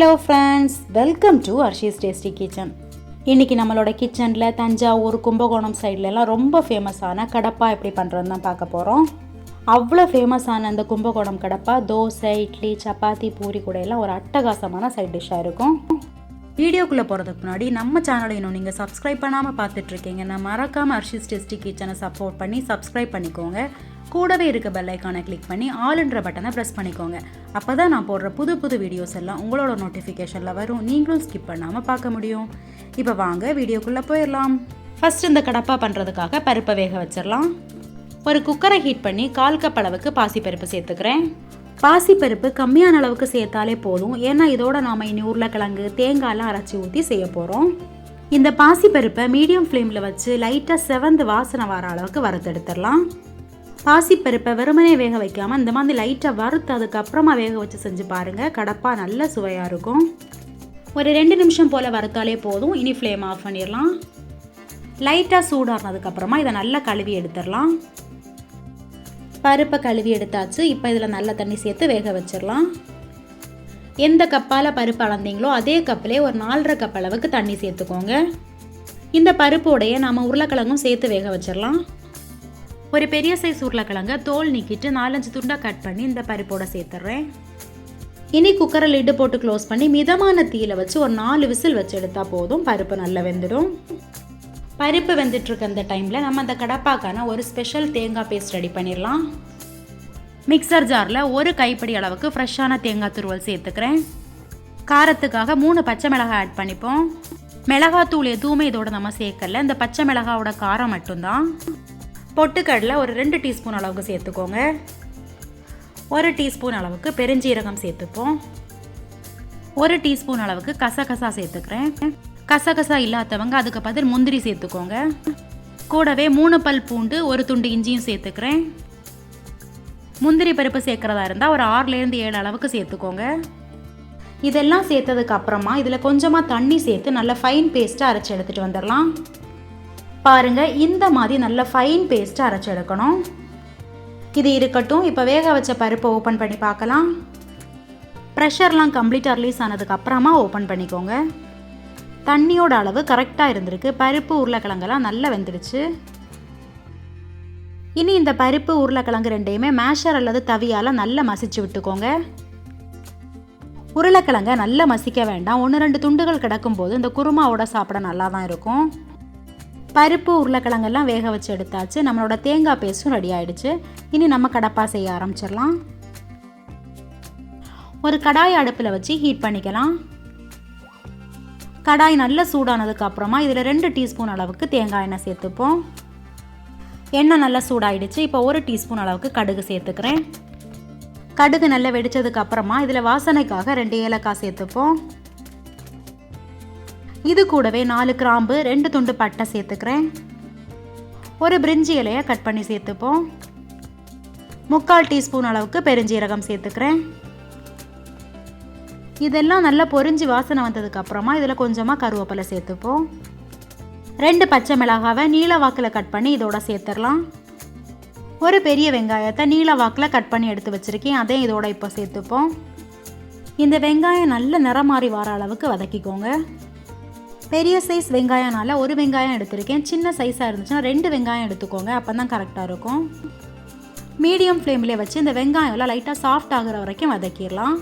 Hello friends welcome to Arshi's tasty kitchen இன்றைக்கி நம்மளோட கிச்சனில் தஞ்சாவூர் கும்பகோணம் சைட்லலாம் ரொம்ப ஃபேமஸான கடப்பா எப்படி பண்ணுறதுன்னு தான் பார்க்க போகிறோம் அவ்வளோ ஃபேமஸான அந்த கும்பகோணம் கடப்பா தோசை இட்லி சப்பாத்தி பூரி கூட எல்லாம் ஒரு அட்டகாசமான சைட் டிஷ்ஷாக இருக்கும். வீடியோக்குள்ளே போகிறதுக்கு முன்னாடி நம்ம சேனலை இன்னும் நீங்கள் சப்ஸ்கிரைப் பண்ணாமல் பார்த்துட்ருக்கீங்கன்னா மறக்காமல் அர்ஷிஸ் டேஸ்டி கிச்சனை சப்போர்ட் பண்ணி சப்ஸ்கிரைப் பண்ணிக்கோங்க. கூடவே இருக்க பெல்லைக்கானை கிளிக் பண்ணி ஆளுன்ற பட்டனை ப்ரெஸ் பண்ணிக்கோங்க. அப்போ தான் நான் போடுற புது புது வீடியோஸ் எல்லாம் உங்களோட நோட்டிஃபிகேஷனில் வரும். நீங்களும் ஸ்கிப் பண்ணாமல் பார்க்க முடியும். இப்போ வாங்க வீடியோக்குள்ளே போயிடலாம். ஃபஸ்ட் இந்த கடப்பா பண்ணுறதுக்காக பருப்பை வேக வச்சிடலாம். ஒரு குக்கரை ஹீட் பண்ணி கால் கப் அளவுக்கு பாசிப்பருப்பு சேர்த்துக்கிறேன். பாசிப்பருப்பு கம்மியான அளவுக்கு சேர்த்தாலே போதும். ஏன்னா இதோட நாம் இனி உருளைக்கிழங்கு தேங்காயெல்லாம் அரைச்சி ஊற்றி செய்ய போகிறோம் இந்த பாசிப்பருப்பை மீடியம் ஃப்ளேமில் வச்சு லைட்டாக செவந்து வாசனை வர அளவுக்கு வறுத்தெடுத்துடலாம். பாசிப்பருப்பை வெறுமனே வேக வைக்காமல் இந்த மாதிரி லைட்டாக வறுத்து அதுக்கப்புறமா வேக வச்சு செஞ்சு பாருங்கள் கடப்பாக நல்ல சுவையாக இருக்கும். ஒரு ரெண்டு நிமிஷம் போல் வறுத்தாலே போதும். இனி ஃப்ளேம் ஆஃப் பண்ணிடலாம். லைட்டாக சூடானதுக்கப்புறமா இதை நல்லா கழுவி எடுத்துடலாம். பருப்பை கழுவி எடுத்தாச்சு. இப்போ இதில் நல்ல தண்ணி சேர்த்து வேக வச்சிடலாம். எந்த கப்பால் பருப்பு அளந்தீங்களோ அதே கப்பிலே ஒரு நாலரை கப் அளவுக்கு தண்ணி சேர்த்துக்கோங்க. இந்த பருப்போடைய நாம் உருளைக்கிழங்கும் சேர்த்து வேக வச்சிடலாம். ஒரு பெரிய சைஸ் உருளைக்கிழங்க தோல் நீக்கிட்டு நாலஞ்சு துண்டாக கட் பண்ணி இந்த பருப்போட சேர்த்துட்றேன் இனி குக்கரை லிட்டு போட்டு க்ளோஸ் பண்ணி மிதமான தீயில வச்சு ஒரு நாலு விசில் வச்சு எடுத்தால் போதும். பருப்பு நல்லா வெந்துடும். பருப்பு வெந்துட்டுருக்க அந்த டைமில் நம்ம அந்த கடப்பாக்கான ஒரு ஸ்பெஷல் தேங்காய் பேஸ்ட் ரெடி பண்ணிடலாம். மிக்சர் ஜாரில் ஒரு கைப்பிடி அளவுக்கு ஃப்ரெஷ்ஷான தேங்காய் துருவல் சேர்த்துக்கிறேன். காரத்துக்காக மூணு பச்சை மிளகாய் ஆட் பண்ணிப்போம். மிளகாத்தூள் எதுவுமே இதோட நம்ம சேர்க்கல. இந்த பச்சை மிளகாவோட காரம் மட்டும்தான். பொட்டுக்கடலை ஒரு ரெண்டு டீஸ்பூன் அளவுக்கு சேர்த்துக்கோங்க. ஒரு டீஸ்பூன் அளவுக்கு பெருஞ்சீரகம் சேர்த்துப்போம். ஒரு டீஸ்பூன் அளவுக்கு கசகசா சேர்த்துக்கிறேன். கசகசா இல்லாதவங்க அதுக்கு பதில் முந்திரி சேர்த்துக்கோங்க. கூடவே மூணு பல் பூண்டு ஒரு துண்டு இஞ்சியும் சேர்த்துக்கிறேன். முந்திரி பருப்பு சேர்க்குறதா இருந்தால் ஒரு ஆறுலேருந்து ஏழு அளவுக்கு சேர்த்துக்கோங்க. இதெல்லாம் சேர்த்ததுக்கு அப்புறமா இதில் கொஞ்சமாக தண்ணி சேர்த்து நல்ல ஃபைன் பேஸ்ட்டாக அரைச்சி எடுத்துகிட்டு வந்துடலாம். பாருங்கள் இந்த மாதிரி நல்ல ஃபைன் பேஸ்ட்டாக அரைச்சி எடுக்கணும். இது இருக்கட்டும். இப்போ வேக வச்ச பருப்பை ஓப்பன் பண்ணி பார்க்கலாம். ப்ரெஷர்லாம் கம்ப்ளீட்டாக ரிலீஸ் ஆனதுக்கு அப்புறமா ஓப்பன் பண்ணிக்கோங்க. தண்ணியோட அளவு கரெக்டாக இருந்திருக்கு. பருப்பு உருளைக்கிழங்கெல்லாம் நல்லா வெந்துடுச்சு. இனி இந்த பருப்பு உருளைக்கிழங்கு ரெண்டையுமே மேஷர் அல்லது தவியால் நல்லா மசிச்சு விட்டுக்கோங்க. உருளைக்கிழங்க நல்லா மசிக்க வேண்டாம். ஒன்று ரெண்டு துண்டுகள் கிடக்கும்போது இந்த குருமாவோட சாப்பிட நல்லா தான் இருக்கும். பருப்பு உருளைக்கிழங்கெல்லாம் வேக வச்சு எடுத்தாச்சு. நம்மளோட தேங்காய் பேஸ்ட்டும் ரெடி ஆயிடுச்சு. இனி நம்ம கடப்பா செய்ய ஆரம்பிச்சிடலாம். ஒரு கடாய் அடுப்பில் வச்சு ஹீட் பண்ணிக்கலாம். கடாய் நல்லா சூடானதுக்கு அப்புறமா இதில் ரெண்டு டீஸ்பூன் அளவுக்கு தேங்காய் எண்ணெய் சேர்த்துப்போம். எண்ணெய் நல்லா சூடாயிடுச்சு. இப்போ ஒரு டீஸ்பூன் அளவுக்கு கடுகு சேர்த்துக்கிறேன். கடுகு நல்லா வெடித்ததுக்கு அப்புறமா இதில் வாசனைக்காக ரெண்டு ஏலக்காய் சேர்த்துப்போம். இது கூடவே நாலு கிராம்பு ரெண்டு துண்டு பட்டை சேர்த்துக்கிறேன். ஒரு பிரிஞ்சி இலையை கட் பண்ணி சேர்த்துப்போம். முக்கால் டீஸ்பூன் அளவுக்கு பெருஞ்சீரகம் சேர்த்துக்கிறேன். இதெல்லாம் நல்லா பொரிஞ்சு வாசனை வந்ததுக்கு அப்புறமா இதில் கொஞ்சமாக கருவேப்பிலை சேர்த்துப்போம். ரெண்டு பச்சை மிளகாவை நீல வாக்கில் கட் பண்ணி இதோட சேர்த்துடலாம். ஒரு பெரிய வெங்காயத்தை நீல வாக்கில் கட் பண்ணி எடுத்து வச்சுருக்கேன். அதையும் இதோட இப்போ சேர்த்துப்போம். இந்த வெங்காயம் நல்ல நிறம் மாறி வர அளவுக்கு வதக்கிக்கோங்க. பெரிய சைஸ் வெங்காயம்னால ஒரு வெங்காயம் எடுத்திருக்கேன். சின்ன சைஸாக இருந்துச்சுன்னா ரெண்டு வெங்காயம் எடுத்துக்கோங்க. அப்போ தான் கரெக்டாக இருக்கும். மீடியம் ஃப்ளேம்லேயே வச்சு இந்த வெங்காயம்லாம் லைட்டாக சாஃப்ட் ஆகிற வரைக்கும் வதக்கிடலாம்.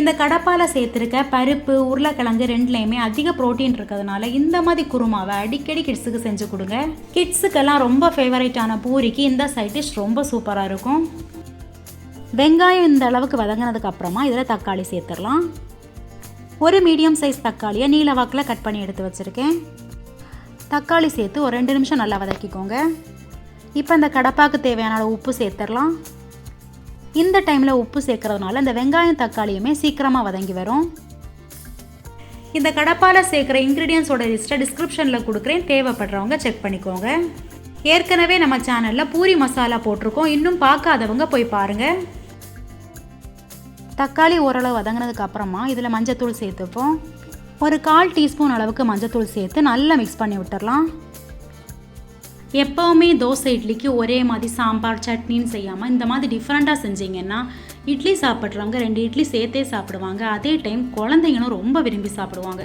இந்த கடப்பால் சேர்த்துருக்க பருப்பு உருளைக்கிழங்கு ரெண்டுலேயுமே அதிக ப்ரோட்டீன் இருக்கிறதுனால இந்த மாதிரி குருமாவை அடிக்கடி கிட்ஸுக்கு செஞ்சு கொடுங்க. கிட்ஸுக்கெல்லாம் ரொம்ப ஃபேவரேட்டான பூரிக்கு இந்த சைட் டிஷ் ரொம்ப சூப்பராக இருக்கும். வெங்காயம் இந்த அளவுக்கு வதங்கினதுக்கு அப்புறமா இதில் தக்காளி சேர்த்துடலாம். ஒரு மீடியம் சைஸ் தக்காளியை நீல வாக்கில் கட் பண்ணி எடுத்து வச்சுருக்கேன். தக்காளி சேர்த்து ஒரு ரெண்டு நிமிஷம் நல்லா வதக்கிக்கோங்க. இப்போ இந்த கடப்பாக்கு தேவையான உப்பு சேர்த்துடலாம். இந்த டைமில் உப்பு சேர்க்குறதுனால இந்த வெங்காயம் தக்காளியுமே சீக்கிரமாக வதங்கி வரும். இந்த கடப்பால் சேர்க்குற இன்க்ரீடியன்ஸோட லிஸ்ட்டை டிஸ்கிரிப்ஷனில் கொடுக்குறேன். தேவைப்படுறவங்க செக் பண்ணிக்கோங்க. ஏற்கனவே நம்ம சேனலில் பூரி மசாலா போட்டிருக்கோம். இன்னும் பார்க்காதவங்க போய் பாருங்கள் தக்காளி ஓரளவு வதங்கினதுக்கு அப்புறமா இதில் மஞ்சத்தூள் சேர்த்துப்போம். ஒரு கால் டீஸ்பூன் அளவுக்கு மஞ்சத்தூள் சேர்த்து நல்லா மிக்ஸ் பண்ணி விட்டுடலாம் எப்போவுமே தோசை இட்லிக்கு ஒரே மாதிரி சாம்பார் சட்னின்னு செய்யாமல் இந்த மாதிரி டிஃப்ரெண்ட்டாக செஞ்சீங்கன்னா இட்லி சாப்பிட்றவங்க ரெண்டு இட்லி சேர்த்தே சாப்பிடுவாங்க. அதே டைம் குழந்தைங்களும் ரொம்ப விரும்பி சாப்பிடுவாங்க.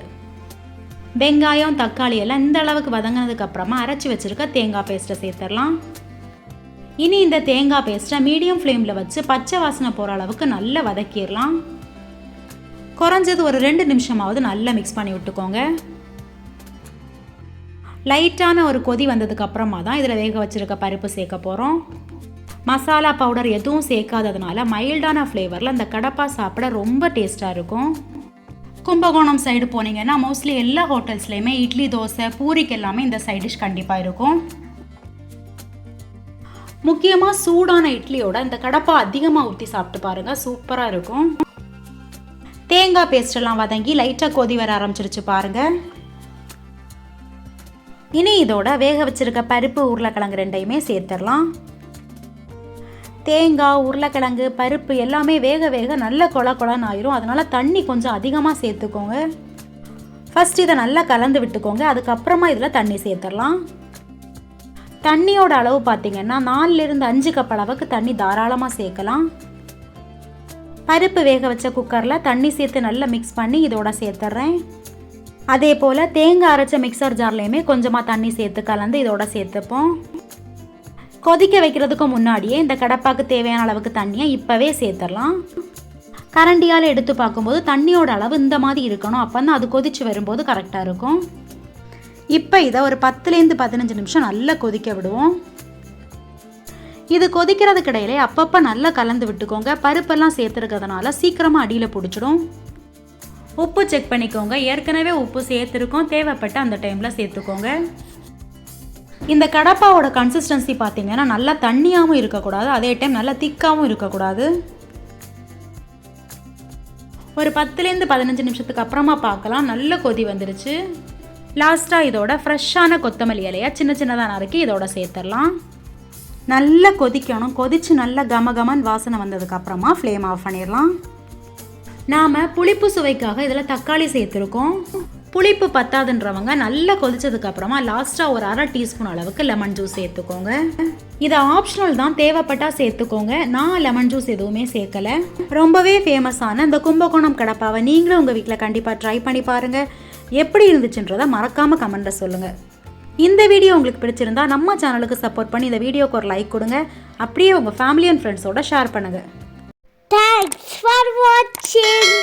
வெங்காயம் தக்காளி எல்லாம் இந்த அளவுக்கு வதங்கினதுக்கு அப்புறமா அரைச்சி வச்சுருக்க தேங்காய் பேஸ்ட்டை சேர்த்துடலாம். இனி இந்த தேங்காய் பேஸ்ட்டை மீடியம் ஃப்ளேமில் வச்சு பச்சை வாசனை போகிற அளவுக்கு நல்லா வதக்கிடலாம். குறைஞ்சது ஒரு ரெண்டு நிமிஷமாவது நல்லா மிக்ஸ் பண்ணி விட்டுக்கோங்க. லைட்டான ஒரு கொதி வந்ததுக்கு அப்புறமா தான் இதில் வேக வச்சிருக்க பருப்பு சேர்க்க போகிறோம் மசாலா பவுடர் எதுவும் சேர்க்காததுனால மைல்டான ஃப்ளேவரில் அந்த கடப்பா சாப்பிட ரொம்ப டேஸ்ட்டாக இருக்கும். கும்பகோணம் சைடு போனீங்கன்னா மோஸ்ட்லி எல்லா ஹோட்டல்ஸ்லேயுமே இட்லி தோசை பூரிக்கு எல்லாமே இந்த சைட் டிஷ் கண்டிப்பாக இருக்கும். முக்கியமாக சூடான இட்லியோட இந்த கடப்பா அதிகமாக ஊற்றி சாப்பிட்டு பாருங்கள் சூப்பராக இருக்கும். தேங்காய் பேஸ்ட் எல்லாம் வதங்கி லைட்டாக கொதி வர ஆரம்பிச்சிருச்சு பாருங்கள் இனி இதோட வேக வச்சிருக்க பருப்பு உருளைக்கிழங்கு ரெண்டையுமே சேர்த்துடலாம். தேங்காய் உருளைக்கிழங்கு பருப்பு எல்லாமே வேக வேக நல்ல கொல கொலன்னு ஆயிரும். அதனால தண்ணி கொஞ்சம் அதிகமாக சேர்த்துக்கோங்க. ஃபஸ்ட் இதை நல்லா கலந்து விட்டுக்கோங்க. அதுக்கப்புறமா இதில் தண்ணி சேர்த்துடலாம். தண்ணியோட அளவு பார்த்தீங்கன்னா நாலுலேருந்து அஞ்சு கப் அளவுக்கு தண்ணி தாராளமாக சேர்க்கலாம். பருப்பு வேக வச்ச குக்கரில் தண்ணி சேர்த்து நல்லா மிக்ஸ் பண்ணி இதோட சேர்த்துட்றேன் அதே போல் தேங்காய் அரைச்ச மிக்சர் ஜார்லேயுமே கொஞ்சமாக தண்ணி சேர்த்து கலந்து இதோட சேர்த்துப்போம். கொதிக்க வைக்கிறதுக்கு முன்னாடியே இந்த கடப்பாக்கு தேவையான அளவுக்கு தண்ணியை இப்போவே சேர்த்துடலாம். கரண்டியால் எடுத்து பார்க்கும்போது தண்ணியோட அளவு இந்த மாதிரி இருக்கணும். அப்போ தான் அது கொதிச்சு வரும்போது கரெக்டாக இருக்கும். இப்போ இதை ஒரு பத்துலேருந்து பதினஞ்சு நிமிஷம் நல்லா கொதிக்க விடுவோம். இது கொதிக்கிறதுக்கு இடையிலே அப்பப்போ நல்லா கலந்து விட்டுக்கோங்க. பருப்பெல்லாம் சேர்த்துருக்கிறதுனால சீக்கிரமாக அடியில் பிடிச்சிடும். உப்பு செக் பண்ணிக்கோங்க. ஏற்கனவே உப்பு சேர்த்துருக்கோம். தேவைப்பட்ட அந்த டைமில் சேர்த்துக்கோங்க. இந்த கடப்பாவோட கன்சிஸ்டன்சி பார்த்தீங்கன்னா நல்லா தண்ணியாகவும் இருக்கக்கூடாது. அதே டைம் நல்லா திக்காகவும் இருக்கக்கூடாது. ஒரு பத்துலேருந்து பதினஞ்சு நிமிஷத்துக்கு அப்புறமா பார்க்கலாம். நல்ல கொதி வந்துருச்சு. லாஸ்ட்டாக இதோட ஃப்ரெஷ்ஷான கொத்தமல்லி இலையாக சின்ன சின்னதாக நறுக்கி இதோட சேர்த்துடலாம். நல்லா கொதிக்கணும். கொதிச்சு நல்லா கம கமன் வாசனை வந்ததுக்கப்புறமா ஃப்ளேம் ஆஃப் பண்ணிடலாம். நாம் புளிப்பு சுவைக்காக இதில் தக்காளி சேர்த்துருக்கோம். புளிப்பு பத்தாதுன்றவங்க நல்லா கொதிச்சதுக்கப்புறமா லாஸ்ட்டாக ஒரு அரை டீஸ்பூன் அளவுக்கு லெமன் ஜூஸ் சேர்த்துக்கோங்க. இது ஆப்ஷனல் தான் தேவைப்பட்டா சேர்த்துக்கோங்க. நான் லெமன் ஜூஸ் எதுவுமே சேர்க்கல. ரொம்பவே ஃபேமஸான இந்த கும்பகோணம் கடப்பாவை நீங்களும் உங்கள் வீட்டில் கண்டிப்பாக ட்ரை பண்ணி பாருங்கள் எப்படி இருந்துச்சுன்றதை மறக்காமல் கமெண்ட்டில் சொல்லுங்கள் இந்த வீடியோ உங்களுக்கு பிடிச்சிருந்தா நம்ம சேனலுக்கு சப்போர்ட் பண்ணி இந்த வீடியோக்கு ஒரு லைக் கொடுங்க. அப்படியே உங்கள் ஃபேமிலி அண்ட் ஃப்ரெண்ட்ஸோட ஷேர் பண்ணுங்கள் தேங்க்ஸ் ஃபார் வாட்சிங்